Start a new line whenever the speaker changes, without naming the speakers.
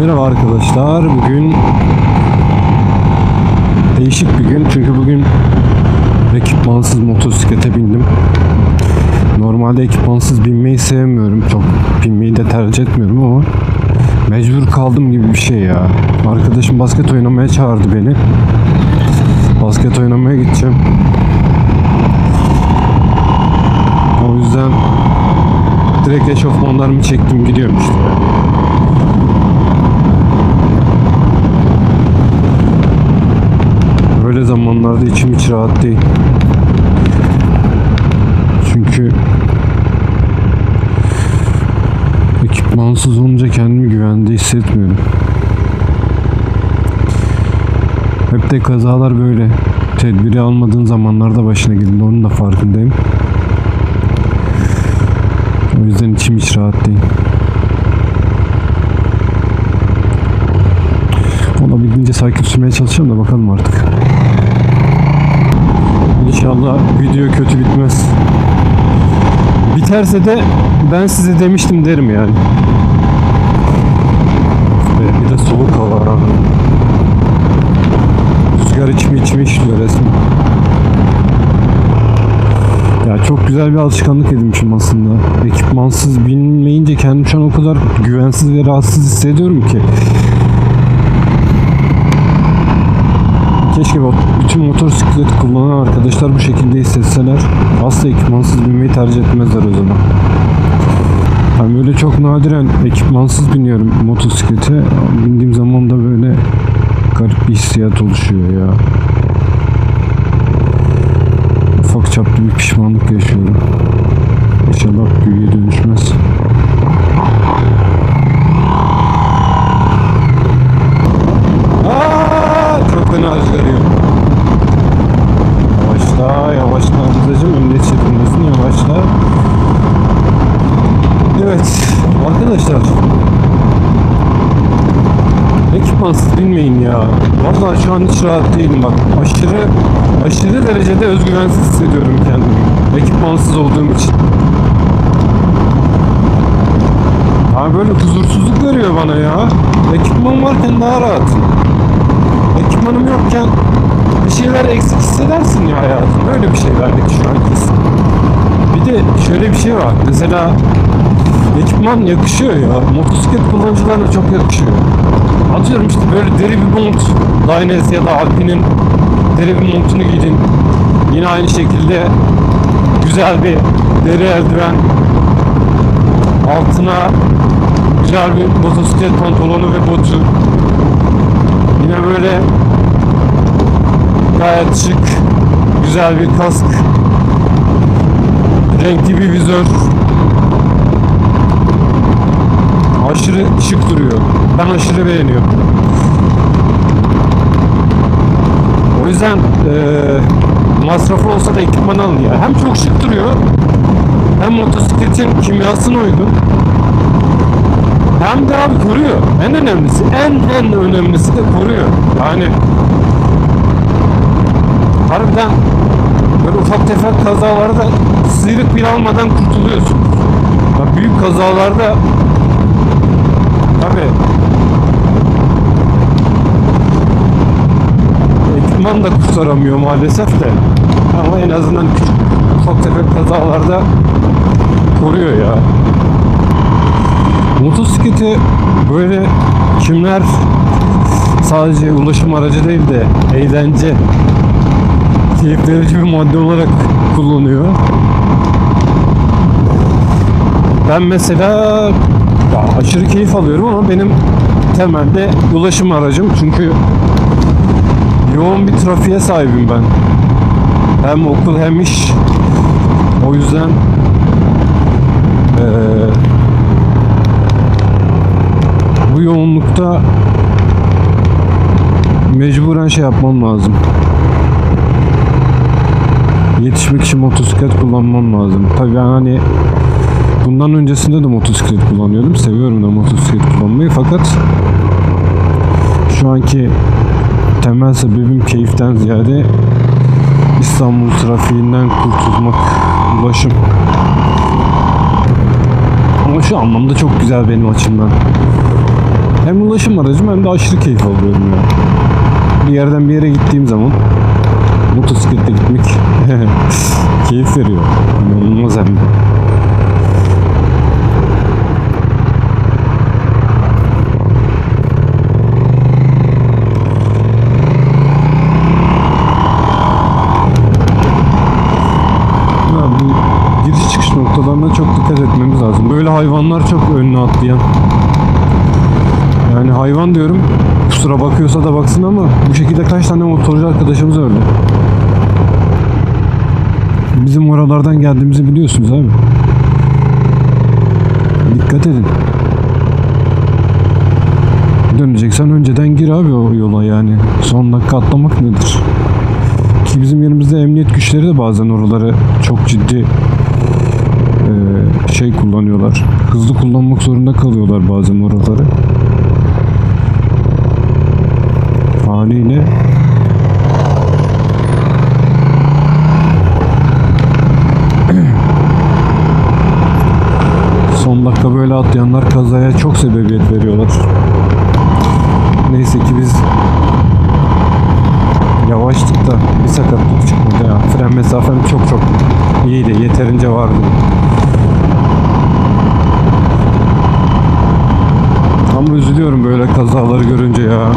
Merhaba arkadaşlar. Bugün değişik bir gün. Çünkü bugün ekipmansız motosiklete bindim. Normalde ekipmansız binmeyi sevmiyorum. Çok binmeyi de tercih etmiyorum ama mecbur kaldım gibi bir şey ya. Arkadaşım basket oynamaya çağırdı beni. Basket oynamaya gideceğim. O yüzden direkt eşofmanlarımı çektim gidiyorum işte. Böyle zamanlarda içim hiç rahat değil. Çünkü ekipmansız olunca kendimi güvende hissetmiyorum. Hep de kazalar böyle. Tedbiri almadığın zamanlarda başına geliyor. Onun da farkındayım. O yüzden içim hiç rahat değil. Olabildiğince sakin sürmeye çalışacağım da bakalım artık. İnşallah video kötü bitmez. Biterse de ben size demiştim derim yani. Be, Bir de soğuk hava. Rüzgar içimi içimi işliyor resmen. Ya çok güzel bir alışkanlık edinmişim aslında. Ekipmansız binmeyince kendimi şu an o kadar güvensiz ve rahatsız hissediyorum ki. Keşke bot- bütün motosiklet kullanan arkadaşlar bu şekilde hissetseler asla ekipmansız binmeyi tercih etmezler o zaman. Ben böyle çok nadiren ekipmansız biniyorum motosiklete. Bindiğim zaman da böyle garip bir hissiyat oluşuyor ya. Ufak çaplı bir pişmanlık yaşıyorum. Bilmeyin ya. Vallahi şu an hiç rahat değilim bak. Aşırı, aşırı derecede özgüvensiz hissediyorum kendimi. Ekipmansız olduğum için. Abi böyle huzursuzluk veriyor bana ya. Ekipman varken daha rahatım. Ekipmanım yokken bir şeyler eksik hissedersin ya hayatım. Böyle bir şey verdik şu an kesin. Bir de şöyle bir şey var. Mesela ekipman yakışıyor ya. Motosiklet kullanıcılarına çok yakışıyor. Atıyorum işte böyle deri bir mont. Dynes ya da Alpine'in deri bir montunu giydin. Yine aynı şekilde güzel bir deri eldiven. Altına güzel bir motosiklet pantolonu ve botu. Yine böyle gayet şık, güzel bir kask, renkli bir vizör. Aşırı şık duruyor. Ben aşırı beğeniyorum. O yüzden eee masrafı olsa da ekipman alın ya. Hem çok şık duruyor, hem motosikletin kimyasına uygun, hem de abi koruyor. En önemlisi, en en önemlisi de koruyor. Yani harbiden böyle ufak tefek kazalarda sıyrık bir almadan kurtuluyorsun. Ya büyük kazalarda tabi ekipman da kurtaramıyor maalesef de. Ama en azından küçük ufak tefek kazalarda koruyor ya. Motosikleti böyle kimler sadece ulaşım aracı değil de eğlence, keyif verici bir madde olarak kullanıyor. Ben mesela ya aşırı keyif alıyorum ama benim temelde ulaşım aracım çünkü yoğun bir trafiğe sahibim ben. Hem okul hem iş. O yüzden eee bu yoğunlukta mecburen şey yapmam lazım. Yetişmek için motosiklet kullanmam lazım. Tabii ben hani bundan öncesinde de motosiklet kullanıyordum. Seviyorum da motosiklet kullanmayı fakat şu anki temel sebebim keyiften ziyade İstanbul trafiğinden kurtulmak, ulaşım. Ama şu anlamda çok güzel benim açımdan. Hem ulaşım aracım hem de aşırı keyif alıyorum ya. Bir yerden bir yere gittiğim zaman motosikletle gitmek keyif veriyor. İnanılmaz hem de. Ya bu giriş çıkış noktalarına çok dikkat etmemiz lazım. Böyle hayvanlar çok önüne atlayan. Diyorum kusura bakıyorsa da baksın ama bu şekilde kaç tane motorcu arkadaşımız öldü. Bizim oralardan geldiğimizi biliyorsunuz abi. Dikkat edin. Döneceksen önceden gir abi o yola yani. Son dakika atlamak nedir? Ki bizim yerimizde emniyet güçleri de bazen oraları çok ciddi şey kullanıyorlar. Hızlı kullanmak zorunda kalıyorlar bazen oraları. Haliyle son dakika böyle atlayanlar kazaya çok sebebiyet veriyorlar. Neyse ki biz Yavaştık da bir sakatlık çıkmadı ya. Fren mesafem çok çok iyiydi. Yeterince vardı. Ama üzülüyorum böyle kazaları görünce ya.